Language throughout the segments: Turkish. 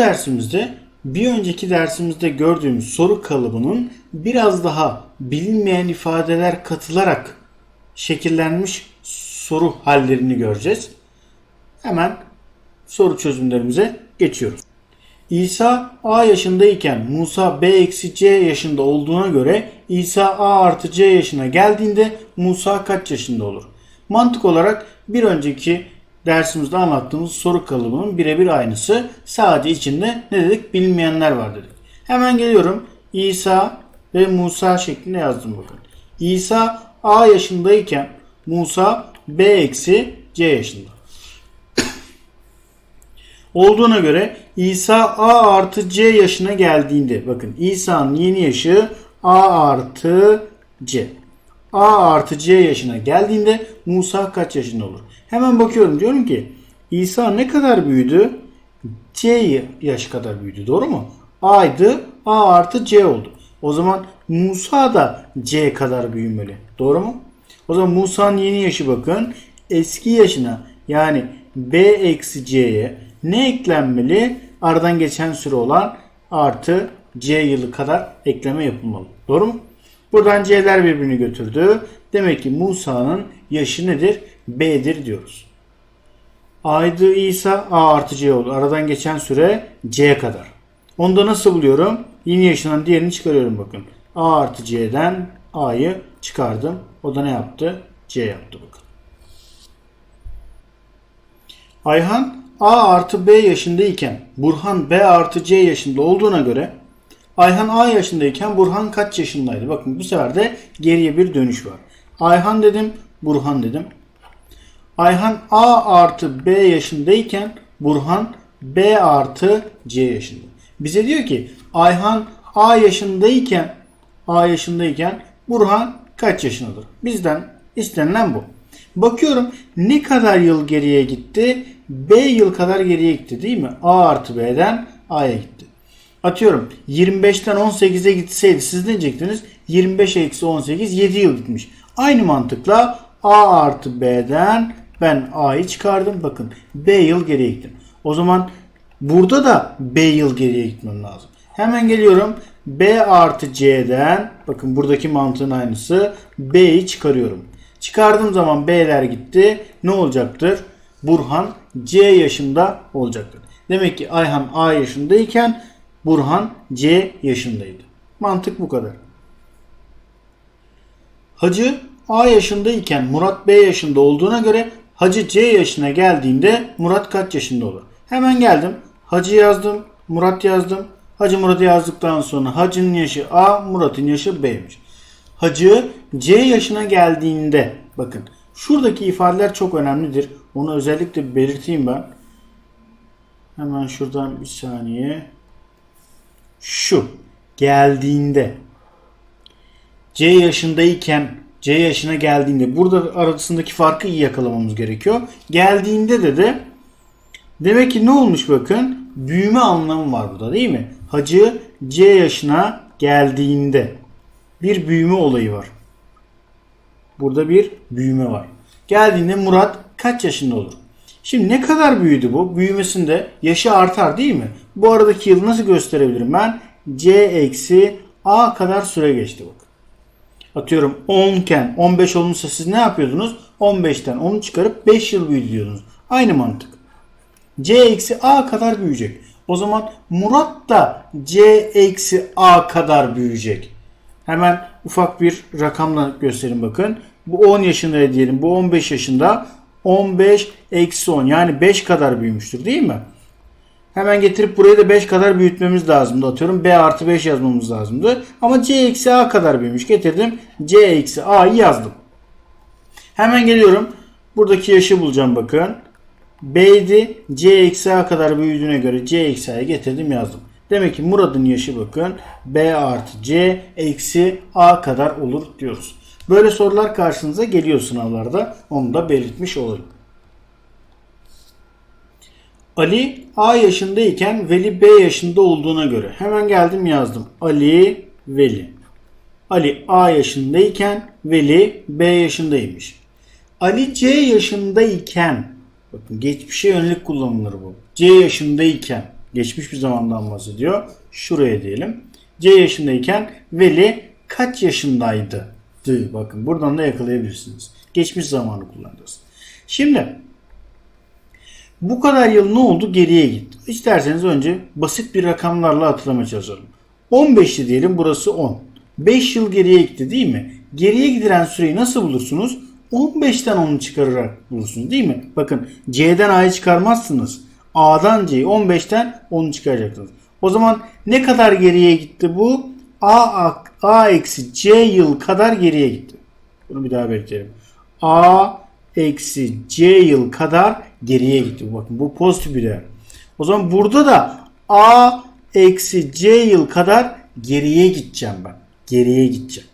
dersimizde bir önceki dersimizde gördüğümüz soru kalıbının biraz daha bilinmeyen ifadeler katılarak şekillenmiş soru hallerini göreceğiz. Hemen soru çözümlerimize geçiyoruz. İsa A yaşındayken Musa B eksi C yaşında olduğuna göre İsa A artı C yaşına geldiğinde Musa kaç yaşında olur? Mantık olarak bir önceki dersimizde anlattığımız soru kalıbının birebir aynısı. Sadece içinde ne dedik? Bilinmeyenler var dedik. Hemen geliyorum. İsa ve Musa şeklinde yazdım bakın. İsa A yaşındayken Musa B eksi C yaşında olduğuna göre İsa A artı C yaşına geldiğinde bakın İsa'nın yeni yaşı A artı C. A artı C yaşına geldiğinde Musa kaç yaşında olur? Hemen bakıyorum diyorum ki İsa ne kadar büyüdü? C yaş kadar büyüdü doğru mu? A'ydı A artı C oldu. O zaman Musa da C kadar büyümeli. Doğru mu? O zaman Musa'nın yeni yaşı bakın eski yaşına yani B eksi C'ye ne eklenmeli? Aradan geçen süre olan artı C yılı kadar ekleme yapılmalı. Doğru mu? Buradan C'ler birbirini götürdü. Demek ki Musa'nın yaşı nedir? B'dir diyoruz. A'ydı İsa A artı C oldu. Aradan geçen süre C kadar. Onu da nasıl buluyorum? Yeni yaşından diğerini çıkarıyorum bakın. A artı C'den A'yı çıkardım. O da ne yaptı? C yaptı bakın. Ayhan A artı B yaşındayken Burhan B artı C yaşında olduğuna göre Ayhan A yaşındayken Burhan kaç yaşındaydı? Bakın bu sefer de geriye bir dönüş var. Ayhan dedim, Burhan dedim. Ayhan A artı B yaşındayken Burhan B artı C yaşında. Bize diyor ki Ayhan A yaşındayken A yaşındayken Burhan kaç yaşındadır? Bizden istenilen bu. Bakıyorum ne kadar yıl geriye gitti? B yıl kadar geriye gitti değil mi? A artı B'den A'ya gitti. Atıyorum 25'ten 18'e gitseydi siz ne diyecektiniz? 25 eksi 18 7 yıl gitmiş. Aynı mantıkla A artı B'den ben A'yı çıkardım. Bakın B yıl geriye gittim. O zaman burada da B yıl geriye gitmem lazım. Hemen geliyorum. B artı C'den bakın buradaki mantığın aynısı. B'yi çıkarıyorum. Çıkardığım zaman B'ler gitti. Ne olacaktır? Burhan C yaşında olacaktır. Demek ki Ayhan A yaşındayken Burhan C yaşındaydı. Mantık bu kadar. Hacı A yaşındayken Murat B yaşında olduğuna göre Hacı C yaşına geldiğinde Murat kaç yaşında olur? Hemen geldim. Hacı yazdım. Murat yazdım. Hacı Murat'ı yazdıktan sonra Hacı'nın yaşı A, Murat'ın yaşı B'ymiş. Hacı C yaşına geldiğinde bakın şuradaki ifadeler çok önemlidir. Onu özellikle belirteyim ben. Hemen şuradan bir saniye. Şu geldiğinde C yaşındayken C yaşına geldiğinde burada arasındaki farkı iyi yakalamamız gerekiyor. Geldiğinde de de demek ki ne olmuş bakın büyüme anlamı var burada değil mi? Hacı C yaşına geldiğinde bir büyüme olayı var. Burada bir büyüme var. Geldiğinde Murat kaç yaşında olur? Şimdi ne kadar büyüdü bu? Büyümesinde yaşı artar değil mi? Bu aradaki yılı nasıl gösterebilirim ben? C eksi A kadar süre geçti bak. Atıyorum 10 iken 15 olmuşsa siz ne yapıyordunuz? 15'ten 10'u çıkarıp 5 yıl büyüdü. Aynı mantık. C eksi A kadar büyüyecek. O zaman Murat da C eksi A kadar büyüyecek. Hemen ufak bir rakamla göstereyim bakın. Bu 10 yaşında diyelim. Bu 15 yaşında. 15 eksi 10 yani 5 kadar büyümüştür değil mi? Hemen getirip burayı da 5 kadar büyütmemiz lazımdı. Atıyorum B artı 5 yazmamız lazımdı. Ama C eksi A kadar büyümüş. Getirdim. C eksi A'yı yazdım. Hemen geliyorum. Buradaki yaşı bulacağım bakın. B'ydi. C eksi A kadar büyüdüğüne göre C eksi A'yı getirdim yazdım. Demek ki Murat'ın yaşı bakın B artı C eksi A kadar olur diyoruz. Böyle sorular karşınıza geliyor sınavlarda. Onu da belirtmiş olayım. Ali A yaşındayken Veli B yaşında olduğuna göre hemen geldim yazdım. Ali Veli. Ali A yaşındayken Veli B yaşındaymış. Ali C yaşındayken bakın geçmişe yönelik kullanılır bu. C yaşındayken Geçmiş bir zamandan bahsediyor. Şuraya diyelim. C yaşındayken Veli kaç yaşındaydı? Dı. Bakın buradan da yakalayabilirsiniz. Geçmiş zamanı kullanacağız. Şimdi bu kadar yıl ne oldu? Geriye gitti. İsterseniz önce basit bir rakamlarla hatırlamaya çalışalım. 15'ti diyelim burası 10. 5 yıl geriye gitti değil mi? Geriye gidilen süreyi nasıl bulursunuz? 15'ten 10'u çıkararak bulursunuz değil mi? Bakın C'den A'yı çıkarmazsınız. A'dan C'yi 15'ten 10'u çıkaracaksınız. O zaman ne kadar geriye gitti bu? A, A eksi C yıl kadar geriye gitti. Bunu bir daha belirtelim. A eksi C yıl kadar geriye gitti. Bakın bu pozitif bir değer. O zaman burada da A eksi C yıl kadar geriye gideceğim ben. Geriye gideceğim.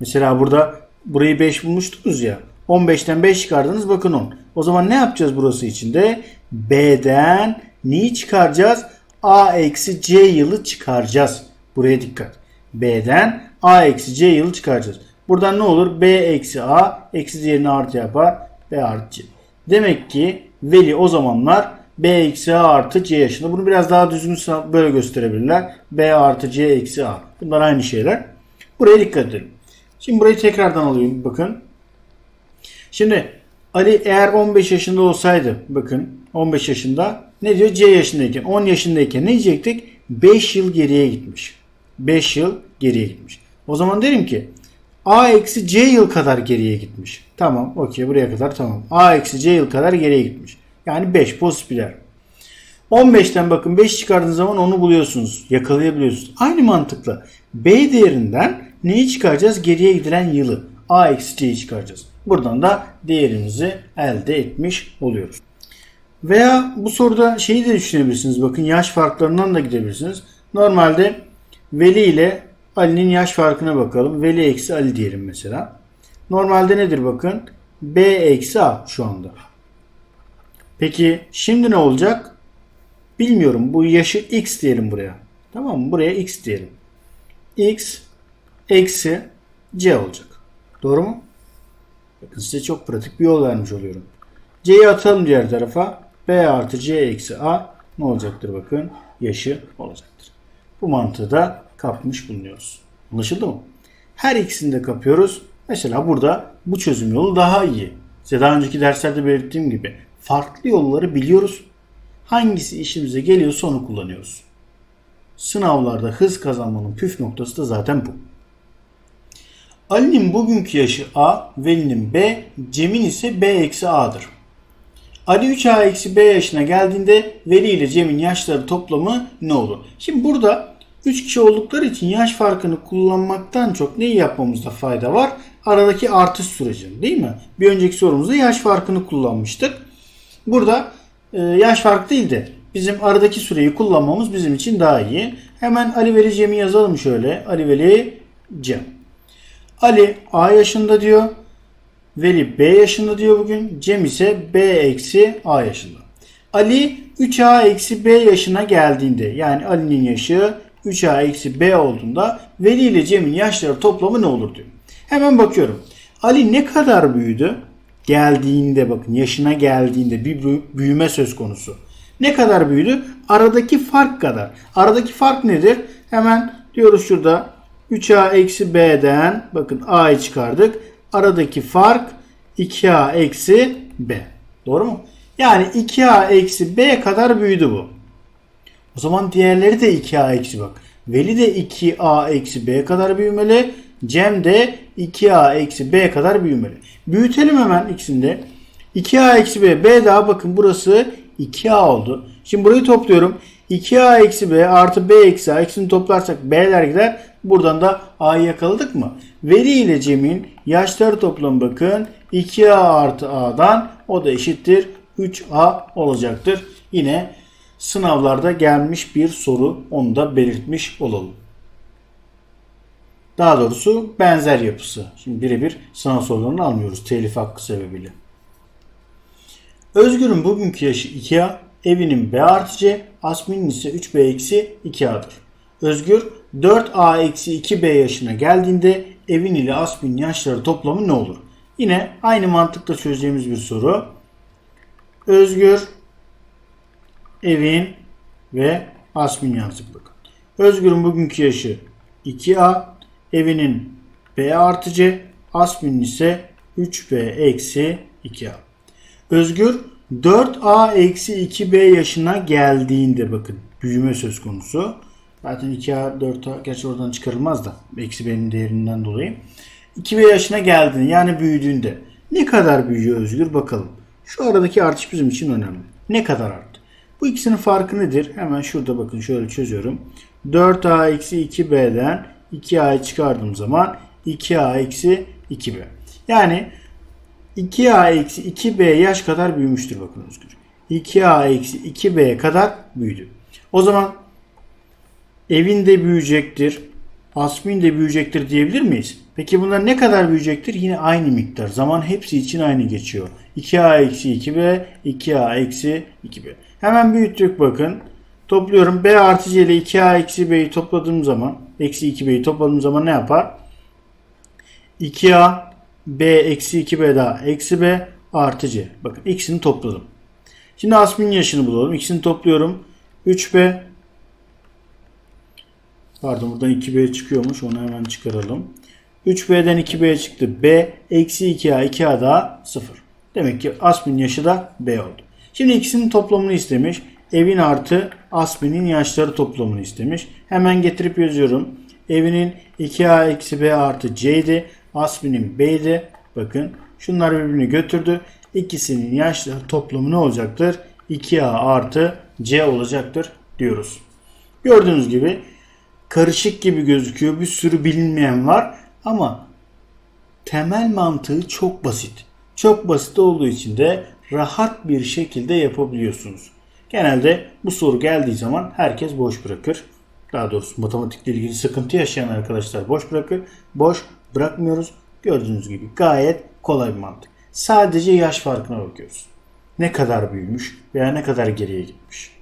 Mesela burada burayı 5 bulmuştunuz ya. 15'ten 5 çıkardınız bakın 10. O zaman ne yapacağız burası içinde? B'den neyi çıkaracağız? A eksi C yılı çıkaracağız. Buraya dikkat. B'den A eksi C yılı çıkaracağız. Buradan ne olur? B eksi A eksi diğerini artı yapar. B artı C. Demek ki Veli o zamanlar B eksi A artı C yaşında. Bunu biraz daha düzgün böyle gösterebilirler. B artı C eksi A. Bunlar aynı şeyler. Buraya dikkat edelim. Şimdi burayı tekrardan alayım. Bakın. Şimdi Ali eğer 15 yaşında olsaydı bakın 15 yaşında ne diyor? C yaşındayken 10 yaşındayken ne diyecektik? 5 yıl geriye gitmiş. 5 yıl geriye gitmiş. O zaman derim ki A eksi C yıl kadar geriye gitmiş. Tamam okey buraya kadar tamam. A eksi C yıl kadar geriye gitmiş. Yani 5 pozitif bir değer. 15'ten bakın 5 çıkardığınız zaman onu buluyorsunuz. Yakalayabiliyorsunuz. Aynı mantıkla B değerinden neyi çıkaracağız? Geriye gidilen yılı. A eksi C'yi çıkaracağız. Buradan da değerimizi elde etmiş oluyoruz. Veya bu soruda şeyi de düşünebilirsiniz. Bakın yaş farklarından da gidebilirsiniz. Normalde Veli ile Ali'nin yaş farkına bakalım. Veli eksi Ali diyelim mesela. Normalde nedir bakın? B eksi A şu anda. Peki şimdi ne olacak? Bilmiyorum. Bu yaşı x diyelim buraya. Tamam mı? Buraya x diyelim. x eksi c olacak. Doğru mu? Bakın size çok pratik bir yol vermiş oluyorum. c'yi atalım diğer tarafa. b artı c eksi a ne olacaktır bakın? Yaşı olacaktır. Bu mantığı da kapmış bulunuyoruz. Anlaşıldı mı? Her ikisini de kapıyoruz. Mesela burada bu çözüm yolu daha iyi. Size daha önceki derslerde belirttiğim gibi farklı yolları biliyoruz. Hangisi işimize geliyorsa onu kullanıyoruz. Sınavlarda hız kazanmanın püf noktası da zaten bu. Ali'nin bugünkü yaşı A, Veli'nin B, Cem'in ise B eksi A'dır. Ali 3A eksi B yaşına geldiğinde Veli ile Cem'in yaşları toplamı ne olur? Şimdi burada 3 kişi oldukları için yaş farkını kullanmaktan çok neyi yapmamızda fayda var? Aradaki artış süreci değil mi? Bir önceki sorumuzda yaş farkını kullanmıştık. Burada e, yaş farkı değil de bizim aradaki süreyi kullanmamız bizim için daha iyi. Hemen Ali Veli Cem'i yazalım şöyle. Ali Veli Cem. Ali A yaşında diyor. Veli B yaşında diyor bugün. Cem ise B eksi A yaşında. Ali 3A eksi B yaşına geldiğinde yani Ali'nin yaşı 3A eksi B olduğunda Veli ile Cem'in yaşları toplamı ne olur diyor. Hemen bakıyorum. Ali ne kadar büyüdü? Geldiğinde bakın yaşına geldiğinde bir büyüme söz konusu. Ne kadar büyüdü? Aradaki fark kadar. Aradaki fark nedir? Hemen diyoruz şurada 3A eksi B'den bakın A'yı çıkardık. Aradaki fark 2A eksi B. Doğru mu? Yani 2A eksi B kadar büyüdü bu. O zaman diğerleri de 2A eksi bak. Veli de 2A eksi B kadar büyümeli. Cem de 2A eksi B kadar büyümeli. Büyütelim hemen ikisini de. 2A eksi B. B daha bakın burası 2A oldu. Şimdi burayı topluyorum. 2A eksi B artı B eksi A ikisini toplarsak B'ler gider. Buradan da A'yı yakaladık mı? Veli ile Cem'in yaşları toplam bakın. 2A artı A'dan o da eşittir 3A olacaktır. Yine sınavlarda gelmiş bir soru onu da belirtmiş olalım. Daha doğrusu benzer yapısı. Şimdi birebir sınav sorularını almıyoruz telif hakkı sebebiyle. Özgür'ün bugünkü yaşı 2A, evinin B artı C, Asmin'in ise 3B eksi 2A'dır. Özgür 4A eksi 2B yaşına geldiğinde evin ile Asmin'in yaşları toplamı ne olur? Yine aynı mantıkla çözeceğimiz bir soru. Özgür evin ve Asmin yazdık. Özgür'ün bugünkü yaşı 2A, evinin B artı C, Asmin'in ise 3B eksi 2A. Özgür 4A eksi 2B yaşına geldiğinde bakın büyüme söz konusu. Zaten 2A 4A gerçi oradan çıkarılmaz da eksi B'nin değerinden dolayı. 2B yaşına geldiğinde yani büyüdüğünde ne kadar büyüyor Özgür bakalım. Şu aradaki artış bizim için önemli. Ne kadar arttı? Bu ikisinin farkı nedir? Hemen şurada bakın şöyle çözüyorum. 4A eksi 2B'den 2A'yı çıkardığım zaman 2A eksi 2B. Yani 2A eksi 2B yaş kadar büyümüştür bakın Özgür. 2A eksi 2B kadar büyüdü. O zaman evin de büyüyecektir. Asmin de büyüyecektir diyebilir miyiz? Peki bunlar ne kadar büyüyecektir? Yine aynı miktar. Zaman hepsi için aynı geçiyor. 2A eksi 2B, 2A eksi 2B. Hemen büyüttük bakın. Topluyorum. B artı C ile 2A eksi B'yi topladığım zaman, eksi 2B'yi topladığım zaman ne yapar? 2A B eksi 2B daha eksi B artı C. Bakın ikisini topladım. Şimdi Asmin'in yaşını bulalım. İkisini topluyorum. 3B Pardon buradan 2B çıkıyormuş. Onu hemen çıkaralım. 3B'den 2B çıktı. B eksi 2A 2A daha 0. Demek ki Asmin'in yaşı da B oldu. Şimdi ikisinin toplamını istemiş. Evin artı Asmin'in yaşları toplamını istemiş. Hemen getirip yazıyorum. Evinin 2A eksi B artı C'ydi. Asmin'in B'ydi. Bakın şunlar birbirini götürdü. İkisinin yaşları toplamı ne olacaktır? 2A artı C olacaktır diyoruz. Gördüğünüz gibi karışık gibi gözüküyor. Bir sürü bilinmeyen var ama temel mantığı çok basit. Çok basit olduğu için de rahat bir şekilde yapabiliyorsunuz. Genelde bu soru geldiği zaman herkes boş bırakır. Daha doğrusu matematikle ilgili sıkıntı yaşayan arkadaşlar boş bırakır. Boş bırakmıyoruz. Gördüğünüz gibi gayet kolay bir mantık. Sadece yaş farkına bakıyoruz. Ne kadar büyümüş veya ne kadar geriye gitmiş.